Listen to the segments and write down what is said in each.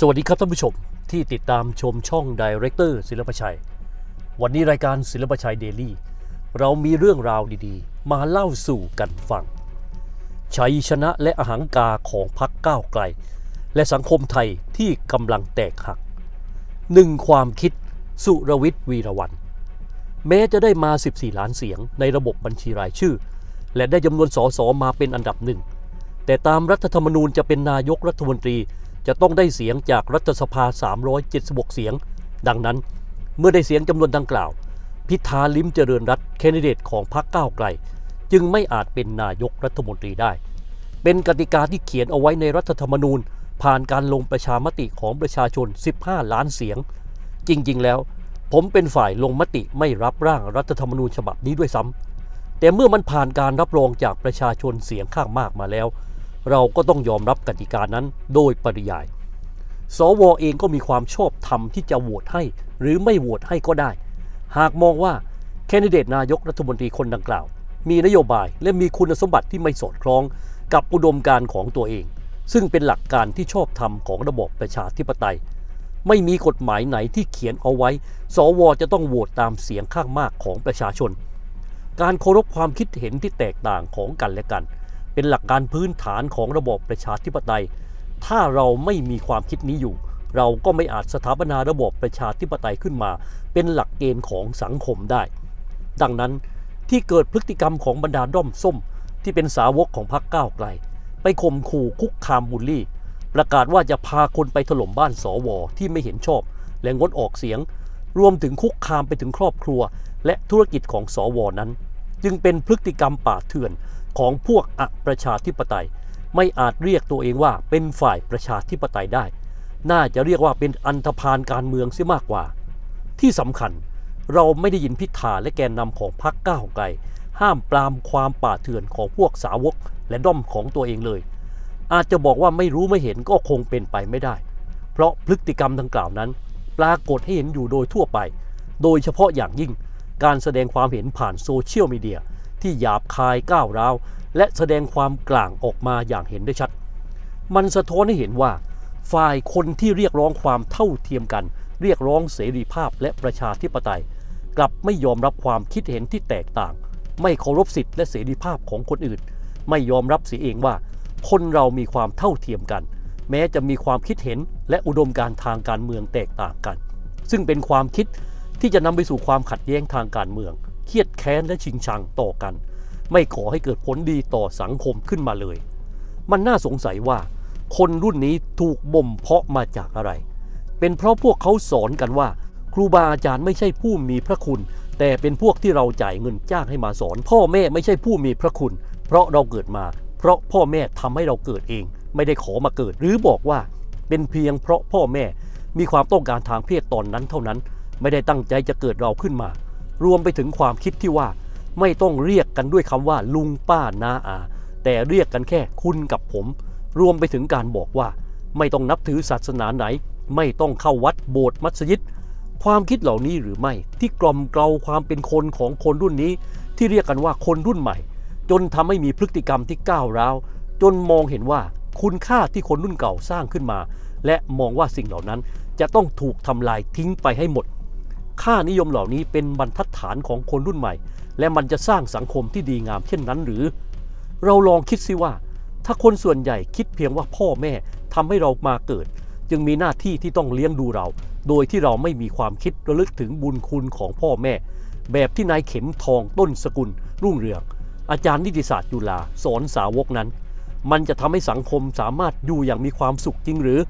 สวัสดีครับท่านผู้ชมที่ติดตามชมช่องดีเรคเตอร์ศิลปชัย วันนี้รายการศิลปชัยเดลี่ เรามีเรื่องราวดีๆ มาเล่าสู่กันฟัง ชัยชนะและอหังกาของพรรคก้าวไกล และสังคมไทยที่กำลังแตกหักหนึ่งความคิดสุรวิทย์วีรวันแม้จะได้มา 14 ล้านเสียงในระบบบัญชีรายชื่อ และได้จำนวนสสมาเป็นอันดับหนึ่ง แต่ตามรัฐธรรมนูญจะเป็นนายกรัฐมนตรี จะต้องได้เสียงจากรัฐสภา 376 เสียง ดังนั้น เมื่อได้เสียงจำนวนดังกล่าว พิธาลิมเจริญรัตแคนดิเดตของพรรคก้าวไกล จึงไม่อาจเป็นนายกรัฐมนตรีได้ เป็นกติกาที่เขียนเอาไว้ในรัฐธรรมนูญ ผ่านการลงประชามติของประชาชน 15 ล้านเสียง จริง ๆ แล้ว ผมเป็นฝ่ายลงมติไม่รับร่างรัฐธรรมนูญฉบับนี้ด้วยซ้ำแต่เมื่อมันผ่านการรับรองจากประชาชนเสียงข้างมากมาแล้ว เราก็ต้องยอมรับกติกานั้นโดยปริยาย สวเองก็มีความชอบธรรมที่จะโหวตให้ หรือไม่โหวตให้ก็ได้ หากมองว่าแคนดิเดตนายกรัฐมนตรีคนดังกล่าว มีนโยบายและมีคุณสมบัติที่ไม่สอดคล้องกับอุดมการณ์ของตัวเอง ซึ่งเป็นหลักการที่ชอบธรรมของระบบประชาธิปไตย ไม่มีกฎหมายไหนที่เขียนเอาไว้ สวจะต้องโหวตตามเสียงข้างมากของประชาชน การเคารพความคิดเห็นที่แตกต่างของกันและกัน เป็นหลักการพื้นฐานของระบบประชาธิปไตย ถ้าเราไม่มีความคิดนี้อยู่ เราก็ไม่อาจสถาปนาระบบประชาธิปไตยขึ้นมา เป็นหลักเกณฑ์ของสังคมได้ ดังนั้นที่เกิดพฤติกรรมของบรรดาด้อมส้ม ที่เป็นสาวกของพรรคก้าวไกล ไปข่มขู่คุกคามบูลลี่ ประกาศว่าจะพาคนไปถล่มบ้านสวที่ไม่เห็นชอบ และงดออกเสียง รวมถึงคุกคามไปถึงครอบครัว และธุรกิจของสวนั้น จึงเป็นพฤติกรรมป่าเถื่อนของพวกอประชาธิปไตย ไม่อาจเรียกตัวเองว่าเป็นฝ่ายประชาธิปไตยได้ น่าจะเรียกว่าเป็นอันธพาลการเมืองเสียมากกว่า ที่สำคัญเราไม่ได้ยินพิธาและแกนนำของพรรคก้าวไกลห้ามปรามความป่าเถื่อนของพวกสาวกและด้อมของตัวเองเลย อาจจะบอกว่าไม่รู้ไม่เห็นก็คงเป็นไปไม่ได้ เพราะพฤติกรรมดังกล่าวนั้น ปรากฏให้เห็นอยู่โดยทั่วไป โดยเฉพาะอย่างยิ่ง การแสดงความเห็นผ่านโซเชียลมีเดียที่หยาบคายก้าวร้าว และแสดงความกลางออกมาอย่างเห็นได้ชัด มันสะท้อนให้เห็นว่า ฝ่ายคนที่เรียกร้องความเท่าเทียมกัน เรียกร้องเสรีภาพและประชาธิปไตย กลับไม่ยอมรับความคิดเห็นที่แตกต่าง ไม่เคารพสิทธิและเสรีภาพของคนอื่น ไม่ยอมรับเสียเองว่า คนเรามีความเท่าเทียมกัน แม้จะมีความคิดเห็นและอุดมการทางการเมืองแตกต่างกัน ซึ่งเป็นความคิด ที่จะนำไปสู่ความขัดแย้งทางการเมือง เครียดแค้นและชิงชังต่อกัน ไม่ขอให้เกิดผลดีต่อสังคมขึ้นมาเลย มันน่าสงสัยว่า คนรุ่นนี้ถูกบ่มเพาะมาจากอะไร เป็นเพราะพวกเขาสอนกันว่า ครูบาอาจารย์ไม่ใช่ผู้มีพระคุณ แต่เป็นพวกที่เราจ่ายเงินจ้างให้มาสอน พ่อแม่ไม่ใช่ผู้มีพระคุณ เพราะเราเกิดมา เพราะพ่อแม่ทำให้เราเกิดเอง ไม่ได้ขอมาเกิด หรือบอกว่า เป็นเพียงเพราะพ่อแม่มีความต้องการทางเพศตอนนั้นเท่านั้น ไม่ได้ตั้งใจจะเกิดเราขึ้นมา รวมไปถึงความคิดที่ว่า ไม่ต้องเรียกกันด้วยคำว่าลุงป้านาอา แต่เรียกกันแค่คุณกับผม รวมไปถึงการบอกว่า ไม่ต้องนับถือศาสนาไหน ไม่ต้องเข้าวัดโบสถ์มัสยิด ความคิดเหล่านี้หรือไม่ที่กล่อมเกลาความเป็นคนของคนรุ่นนี้ ที่เรียกกันว่าคนรุ่นใหม่ จนทำให้มีพฤติกรรมที่ก้าวร้าวจนมองเห็นว่าคุณค่าที่คนรุ่นเก่าสร้างขึ้นมา และมองว่าสิ่งเหล่านั้นจะต้องถูกทำลายทิ้งไปให้หมด ค่านิยมเหล่านี้เป็นบรรทัดฐานของคนรุ่นใหม่ และมันจะสร้างสังคมที่ดีงามเช่นนั้นหรือ เราลองคิดสิว่า ถ้าคนส่วนใหญ่คิดเพียงว่าพ่อแม่ทำให้เรามาเกิด จึงมีหน้าที่ที่ต้องเลี้ยงดูเรา โดยที่เราไม่มีความคิดระลึกถึงบุญคุณของพ่อแม่ แบบที่นายเข็มทองต้นสกุล รุ่งเรือง อาจารย์นิติศาสตร์จุฬาสอนสาวกนั้น มันจะทำให้สังคมสามารถอยู่อย่างมีความสุขจริงหรือ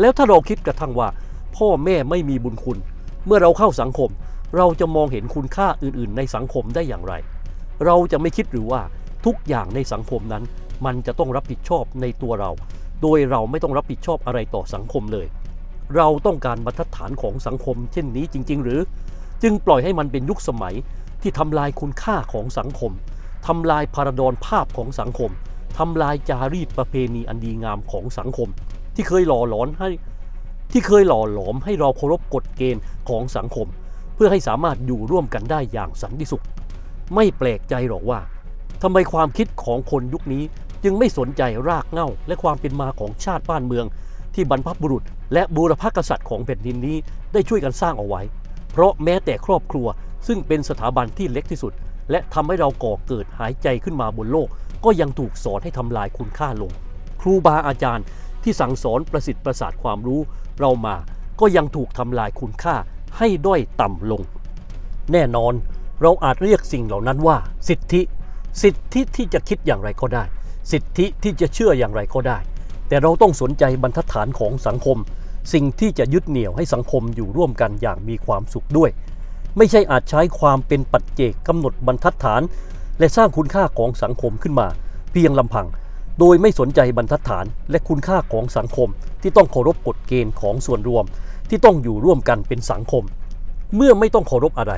แล้วถ้าเราคิดกระทั่งว่า พ่อแม่ไม่มีบุญคุณ เมื่อเราเข้าสังคม เราจะมองเห็นคุณค่าอื่นๆ ในสังคมได้อย่างไร เราจะไม่คิดหรือว่าทุกอย่างในสังคมนั้น มันจะต้องรับผิดชอบในตัวเรา โดยเราไม่ต้องรับผิดชอบอะไรต่อสังคมเลย เราต้องการบรรทัดฐานของสังคม เช่นนี้จริง ๆ หรือ จึงปล่อยให้มันเป็นยุคสมัยที่ทำลายคุณค่าของสังคมทำลายพาราดอนภาพของสังคมทำลายจารีตประเพณีอันดีงามของสังคม ที่เคยหล่อหลอนให้ ที่เคยหล่อหลอมให้เราเคารพกฎเกณฑ์ของสังคม เพื่อให้สามารถอยู่ร่วมกันได้อย่างสันติสุข ไม่แปลกใจหรอกว่าทำไมความคิดของคนยุคนี้จึงไม่สนใจรากเหง้าและความเป็นมาของชาติบ้านเมือง ที่บรรพบุรุษ และบูรพกษัตริย์ของแผ่นดินนี้ได้ช่วยกันสร้างเอาไว้ เพราะแม้แต่ครอบครัวซึ่งเป็นสถาบันที่เล็กที่สุด และทำให้เราก่อเกิดหายใจขึ้นมาบนโลก ก็ยังถูกสอนให้ทำลายคุณค่าลง ครูบาอาจารย์ที่สั่งสอนประสิทธิ์ประสาทความรู้ เรามาก็ยังถูกทำลายคุณค่าให้ด้อยต่ำลง แน่นอนเราอาจเรียกสิ่งเหล่านั้นว่า สิทธิ สิทธิที่จะคิดอย่างไรก็ได้ สิทธิที่จะเชื่ออย่างไรก็ได้ แต่เราต้องสนใจบรรทัดฐานของสังคม สิ่งที่จะยึดเหนี่ยวให้สังคมอยู่ร่วมกันอย่างมีความสุขด้วย ไม่ใช่อาจใช้ความเป็นปัจเจกกำหนดบรรทัดฐาน และสร้างคุณค่าของสังคมขึ้นมา เพียงลำพัง โดยไม่สนใจบรรทัดฐานและคุณค่าของสังคม ที่ต้องเคารพกฎเกณฑ์ของส่วนรวม ที่ต้องอยู่ร่วมกันเป็นสังคม เมื่อไม่ต้องเคารพอะไร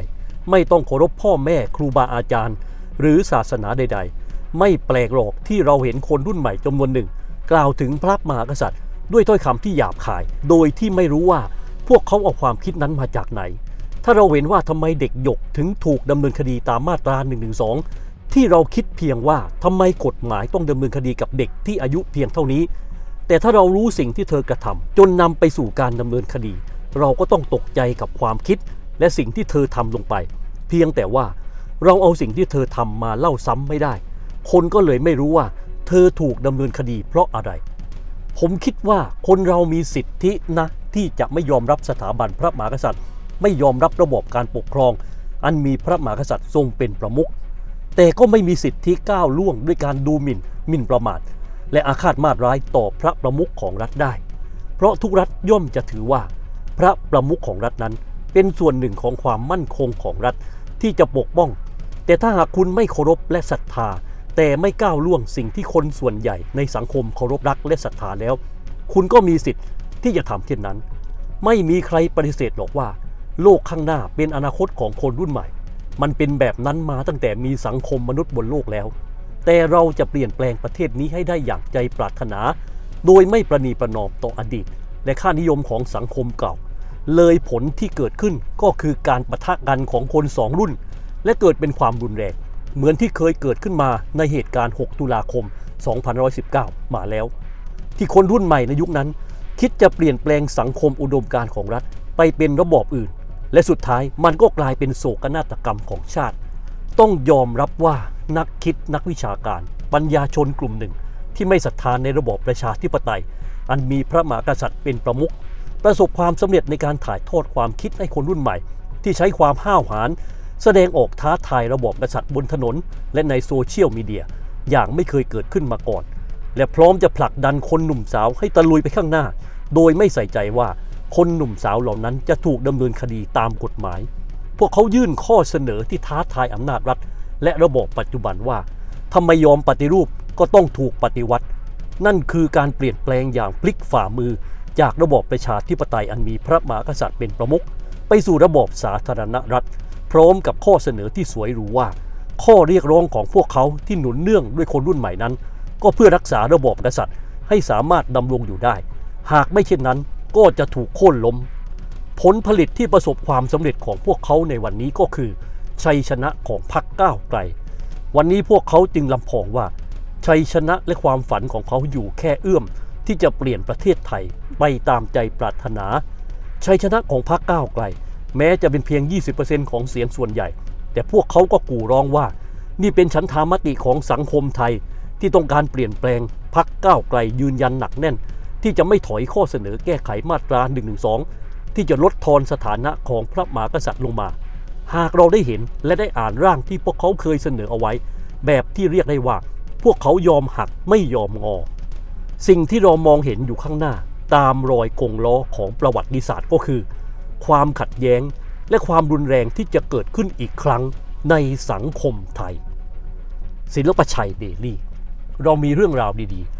ไม่ต้องเคารพพ่อแม่ครูบาอาจารย์ หรือศาสนาใด ๆ ไม่แปลกหรอกที่เราเห็นคนรุ่นใหม่จำนวนหนึ่ง กล่าวถึงพระมหากษัตริย์ ด้วยถ้อยคำที่หยาบคาย โดยที่ไม่รู้ว่าพวกเขาเอาความคิดนั้นมาจากไหน ถ้าเราเห็นว่าทำไมเด็กหยกถึงถูกดำเนินคดีตามมาตรา1นึ ที่เราคิดเพียงว่าทำไมกฎหมายต้องดำเนินคดีกับเด็กที่อายุเพียงเท่านี้ แต่ถ้าเรารู้สิ่งที่เธอกระทำจนนำไปสู่การดำเนินคดี เราก็ต้องตกใจกับความคิด และสิ่งที่เธอทำลงไป เพียงแต่ว่าเราเอาสิ่งที่เธอทำมาเล่าซ้ำไม่ได้ คนก็เลยไม่รู้ว่า เธอถูกดำเนินคดีเพราะอะไร ผมคิดว่าคนเรามีสิทธินะ ที่จะไม่ยอมรับสถาบันพระมหากษัตริย์ ไม่ยอมรับระบบการปกครอง อันมีพระมหากษัตริย์ทรงเป็นประมุข แต่ก็ไม่มีสิทธิก้าวล่วงด้วยการดูหมิ่นหมิ่นประมาท และอาฆาตมาตร้ายต่อพระประมุขของรัฐได้ เพราะทุกรัฐย่อมจะถือว่า พระประมุขของรัฐนั้น เป็นส่วนหนึ่งของความมั่นคงของรัฐที่จะปกป้อง แต่ถ้าหากคุณไม่เคารพและศรัทธา แต่ไม่ก้าวล่วงสิ่งที่คนส่วนใหญ่ในสังคมเคารพรักและศรัทธาแล้ว คุณก็มีสิทธิ์ที่จะทำเช่นนั้น ไม่มีใครปฏิเสธหรอกว่า โลกข้างหน้าเป็นอนาคตของคนรุ่นใหม่ มันเป็นแบบนั้นมาตั้งแต่มีสังคมมนุษย์บนโลกแล้ว แต่เราจะเปลี่ยนแปลงประเทศนี้ให้ได้อย่างใจปรารถนา โดยไม่ประนีประนอมต่ออดีต และค่านิยมของสังคมเก่า เลยผลที่เกิดขึ้นก็คือการประทะกันของคนสองรุ่น และเกิดเป็นความรุนแรง เหมือนที่เคยเกิดขึ้นมาในเหตุการณ์ 6 ตุลาคม 2519 มาแล้ว ที่คนรุ่นใหม่ในยุคนั้น คิดจะเปลี่ยนแปลงสังคมอุดมการของรัฐไปเป็นระบอบอื่น และสุดท้ายมันก็กลายเป็นโศกนาฏกรรมของชาติ ต้องยอมรับว่านักคิดนักวิชาการ ปัญญาชนกลุ่มหนึ่ง ที่ไม่ศรัทธานในระบอบประชาธิปไตย อันมีพระมหากษัตริย์เป็นประมุขประสบความสำเร็จในการถ่ายทอดความคิดให้คนรุ่นใหม่ ที่ใช้ความห้าวหาญแสดงออกท้าทายระบอบกษัตริย์บนถนน และในโซเชียลมีเดียอย่างไม่เคยเกิดขึ้นมาก่อน และพร้อมจะผลักดันคนหนุ่มสาวให้ตะลุยไปข้างหน้า โดยไม่ใส่ใจว่า คนหนุ่มสาวเหล่านั้นจะถูกดำเนินคดีตามกฎหมาย พวกเขายื่นข้อเสนอที่ท้าทายอำนาจรัฐ และระบอบปัจจุบันว่าถ้าไมยอมปฏิรูปก็ต้องถูกปฏิวัติ นั่นคือการเปลี่ยนแปลงอย่างพลิกฝ่ามือ จากระบอบประชาธิปไตยอันมีพระมหากษัตริย์เป็นประมุขไปสู่ระบอบสาธารณรัฐ พร้อมกับข้อเสนอที่สวยหรูว่า ข้อเรียกร้องของพวกเขาที่หนุนเนื่องด้วยคนรุ่นใหม่นั้น ก็เพื่อรักษาระบอบกษัตริย์ให้สามารถดำรงอยู่ได้ หากไม่เช่นนั้น ก็จะถูกโค่นล้ม ผลผลิตที่ประสบความสำเร็จของพวกเขาในวันนี้ก็คือ ชัยชนะของพรรคก้าวไกล วันนี้พวกเขาจึงลำพองว่า ชัยชนะและความฝันของเขาอยู่แค่เอื้อม ที่จะเปลี่ยนประเทศไทยไปตามใจปรารถนา ชัยชนะของพรรคก้าวไกล แม้จะเป็นเพียง 20%ของเสียงส่วนใหญ่ แต่พวกเขาก็กู่ร้องว่า นี่เป็นฉันทามติของสังคมไทยที่ต้องการเปลี่ยนแปลงพรรคก้าวไกลยืนยันหนักแน่น ที่จะไม่ถอยข้อเสนอแก้ไขมาตรา1นึที่จะลดทอนสถานะของพระมหากษัตริย์ลงมา หากเราได้เห็นและได้อ่านร่างที่พวกเขาเคยเสนอเอาไว้ แบบที่เรียกได้ว่า พวกเขายอมหักไม่ยอมงอ สิ่งที่เรามองเห็นอยู่ข้างหน้า ตามรอยกงล้อของประวัติศาสตร์ก็คือ ความขัดแย้งและความรุนแรงที่จะเกิดขึ้นอีกครั้งในสังคมไทย ศิลปชัยเดลี่ เรามีเรื่องราวดีๆ